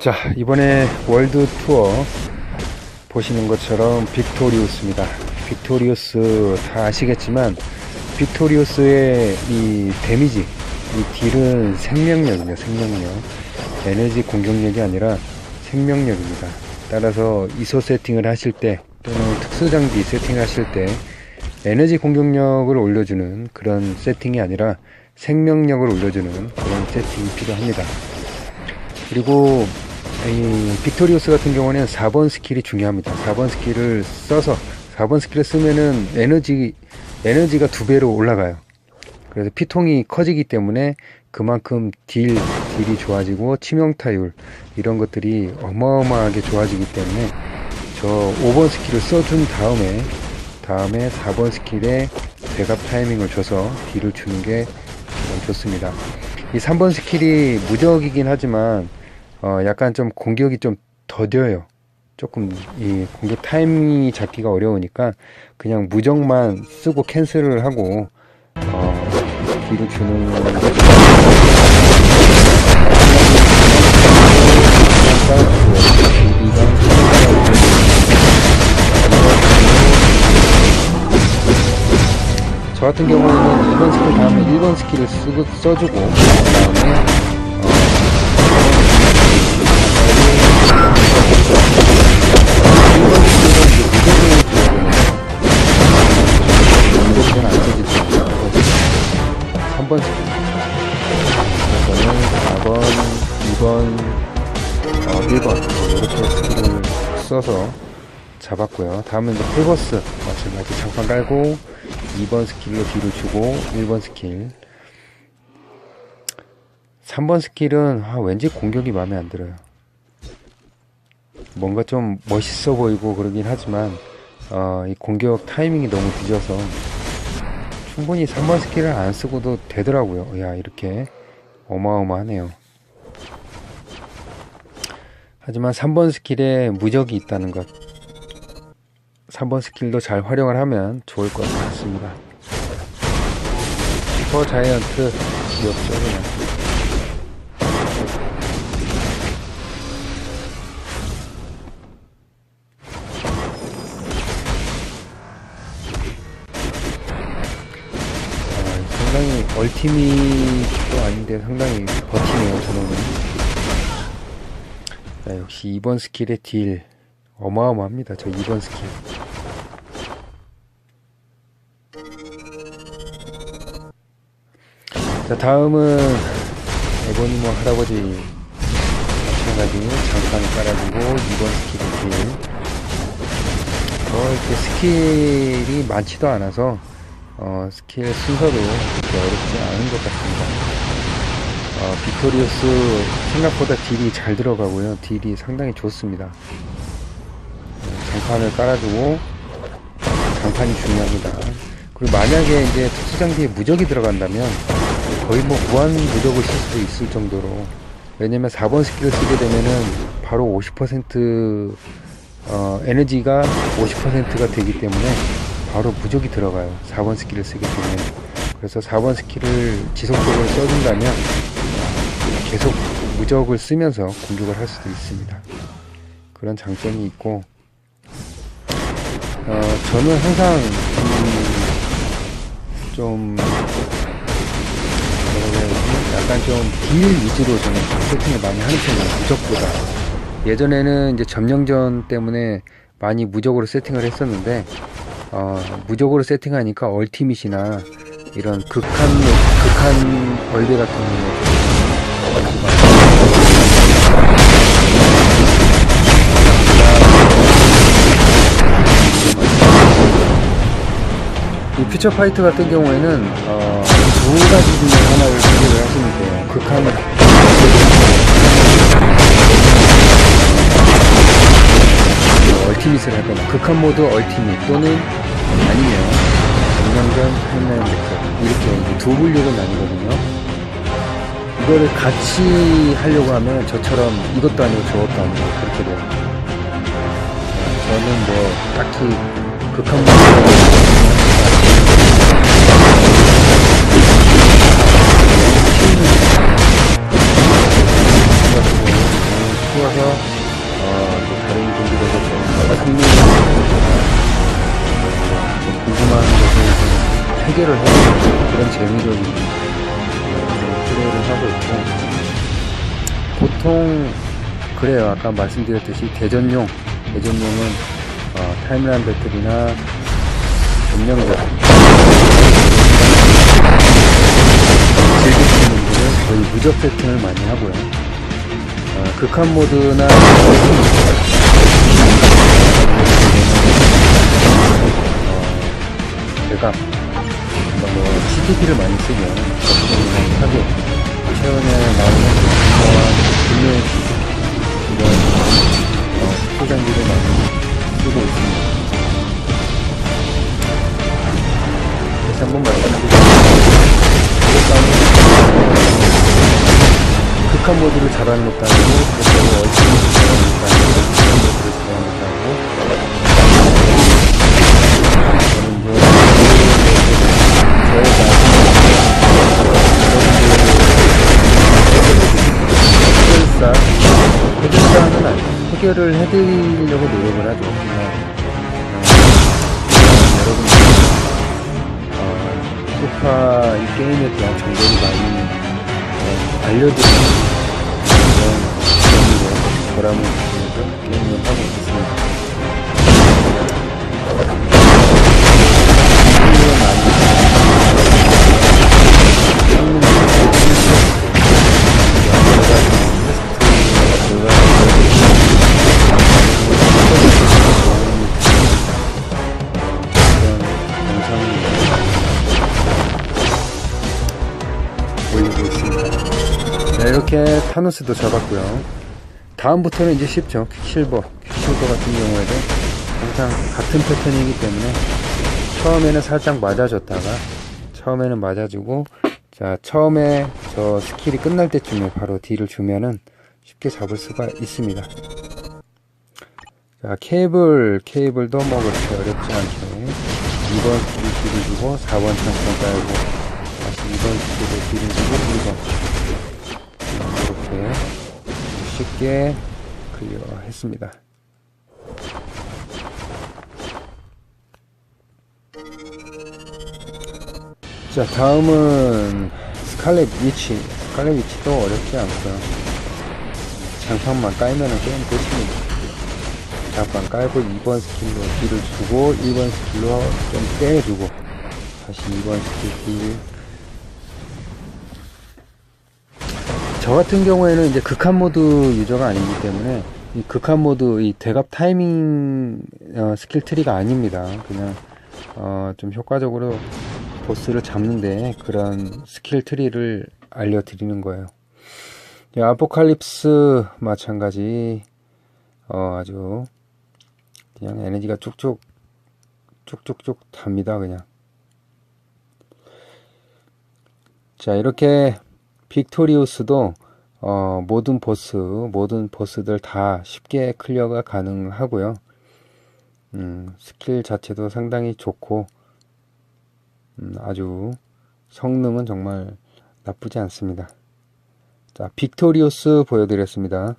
자 이번에 월드 투어 보시는 것처럼 빅토리우스입니다. 빅토리우스 다 아시겠지만 빅토리우스의 이 데미지 이 딜은 생명력이에요 생명력. 에너지 공격력이 아니라 생명력입니다. 따라서 이소 세팅을 하실 때 또는 특수장비 세팅을 하실 때 에너지 공격력을 올려주는 그런 세팅이 아니라 생명력을 올려주는 그런 세팅이 필요합니다. 그리고 이 빅토리우스 같은 경우는 4번 스킬이 중요합니다. 4번 스킬을 써서 4번 스킬을 쓰면은 에너지 에너지가 두 배로 올라가요. 그래서 피통이 커지기 때문에 그만큼 딜 딜이 좋아지고 치명타율 이런 것들이 어마어마하게 좋아지기 때문에 저 5번 스킬을 써준 다음에 다음에 4번 스킬에 배갑 타이밍을 줘서 딜을 주는 게 좋습니다. 이 3번 스킬이 무적이긴 하지만 어, 약간 좀 공격이 좀 더뎌요. 조금 이 공격 타이밍이 잡기가 어려우니까 그냥 무적만 쓰고 캔슬을 하고 어, 뒤로 주는 저 같은 경우에는 2번 스킬 다음에 1번 스킬을 쓰고, 써주고 그 다음에 3번 저는 4번, 2번, 어, 1번 이렇게 스킬을 써서 잡았고요. 다음은 이제 풀버스 마찬가지 잠깐 깔고 2번 스킬로 뒤로 주고 1번 스킬 3번 스킬은 아, 왠지 공격이 마음에 안 들어요. 뭔가 좀 멋있어 보이고 그러긴 하지만 어, 이 공격 타이밍이 너무 늦어서 충분히 3번 스킬을 안 쓰고도 되더라고요. 야 이렇게 어마어마하네요. 하지만 3번 스킬에 무적이 있다는 것 3번 스킬도 잘 활용을 하면 좋을 것 같습니다. 슈퍼 자이언트 귀엽죠 그냥. 상당히 얼티밋도 아닌데 상당히 버티네요 저놈은. 자, 역시 2번 스킬의 딜 어마어마합니다 저 2번 스킬. 자 다음은 에보니모 할아버지 마찬가지 장판을 깔아주고 2번 스킬의 딜. 어, 이렇게 스킬이 많지도 않아서 어, 스킬 순서도 그렇게 어렵지 않은 것 같습니다. 어, 빅토리우스 생각보다 딜이 잘 들어가고요. 딜이 상당히 좋습니다. 어, 장판을 깔아주고 장판이 중요합니다. 그리고 만약에 이제 특수장비에 무적이 들어간다면 거의 뭐 무한 무적을 쓸 수도 있을 정도로 왜냐면 4번 스킬을 쓰게 되면은 바로 50% 어, 에너지가 50%가 되기 때문에 바로 무적이 들어가요. 4번 스킬을 쓰게 되면. 그래서 4번 스킬을 지속적으로 써준다면 계속 무적을 쓰면서 공격을 할 수도 있습니다. 그런 장점이 있고, 어, 저는 항상, 음, 좀, 약간 좀 딜 위주로 저는 세팅을 많이 하는 편이에요. 무적보다. 예전에는 이제 점령전 때문에 많이 무적으로 세팅을 했었는데, 어, 무적으로 세팅하니까 얼티밋이나 이런 극한 극한 벌레 같은 이 퓨처 파이트 같은 경우에는 어, 두 가지 중에 하나를 선택을 하시면 돼요. 극한을 얼티밋을 할 거나 극한 모드 얼티밋 또는 아니면 타임라인 메터 이렇게 두 분류로 나뉘거든요. 이거를 같이 하려고 하면 저처럼 이것도 아니고 저것도 아니고 그렇게 돼요. 저는 뭐 딱히 극한 모드 보통 그래요. 아까 말씀드렸듯이 대전용 대전용은 어, 타임라인 배틀이나 점령자 즐기시는 분들은 거의 무적 세팅을 많이 하고요. 어, 극한 모드나 어, 제가 뭐 CTP를 많이 쓰면 접근을 하게 최근에 나오는 분노의 이런 어, 포장지를 많이 쓰고 있습니다. 다시 한번 말씀드리면 극한 모드를 잘하는 것도 아니고 그렇다고 얼큰이 잘하는 것도 아니고 극한 모드를 해결을 해드리려고 노력을 하죠. 여러분들 어, 소파 이 게임에 대한 정보를 많이 어, 알려드리는 그런 의미로 보람을 느끼면서 게임을 하고 있습니다. 네, 이렇게 타누스도 잡았고요. 다음부터는 이제 쉽죠. 퀵실버. 퀵실버 같은 경우에도 항상 같은 패턴이기 때문에 처음에는 살짝 맞아줬다가 처음에는 맞아주고 자 처음에 저 스킬이 끝날 때쯤에 바로 딜을 주면은 쉽게 잡을 수가 있습니다. 자 케이블 케이블도 뭐 그렇게 어렵지 않게 2번 스킬 딜을 주고 4번 창선 깔고 다시 2번 스킬을 딜을 주고 1번 이렇게 쉽게 클리어 했습니다. 자 다음은 스칼렛 위치. 스칼렛 위치도 어렵지 않고요. 장판만 깔면 은 게임 끝입니다 장판 깔고 2번 스킬로 딜을 주고 1번 스킬로 좀 빼주고 다시 2번 스킬 딜. 저 같은 경우에는 이제 극한 모드 유저가 아니기 때문에 이 극한 모드 이 대갑 타이밍 어, 스킬 트리가 아닙니다. 그냥 어, 좀 효과적으로 보스를 잡는데 그런 스킬 트리를 알려드리는 거예요. 이 아포칼립스 마찬가지 어, 아주 그냥 에너지가 쭉쭉 쭉쭉쭉 답니다 그냥. 자 이렇게 빅토리우스도 어, 모든 보스 모든 보스들 다 쉽게 클리어가 가능하고요. 음, 스킬 자체도 상당히 좋고 음, 아주 성능은 정말 나쁘지 않습니다. 자 빅토리우스 보여드렸습니다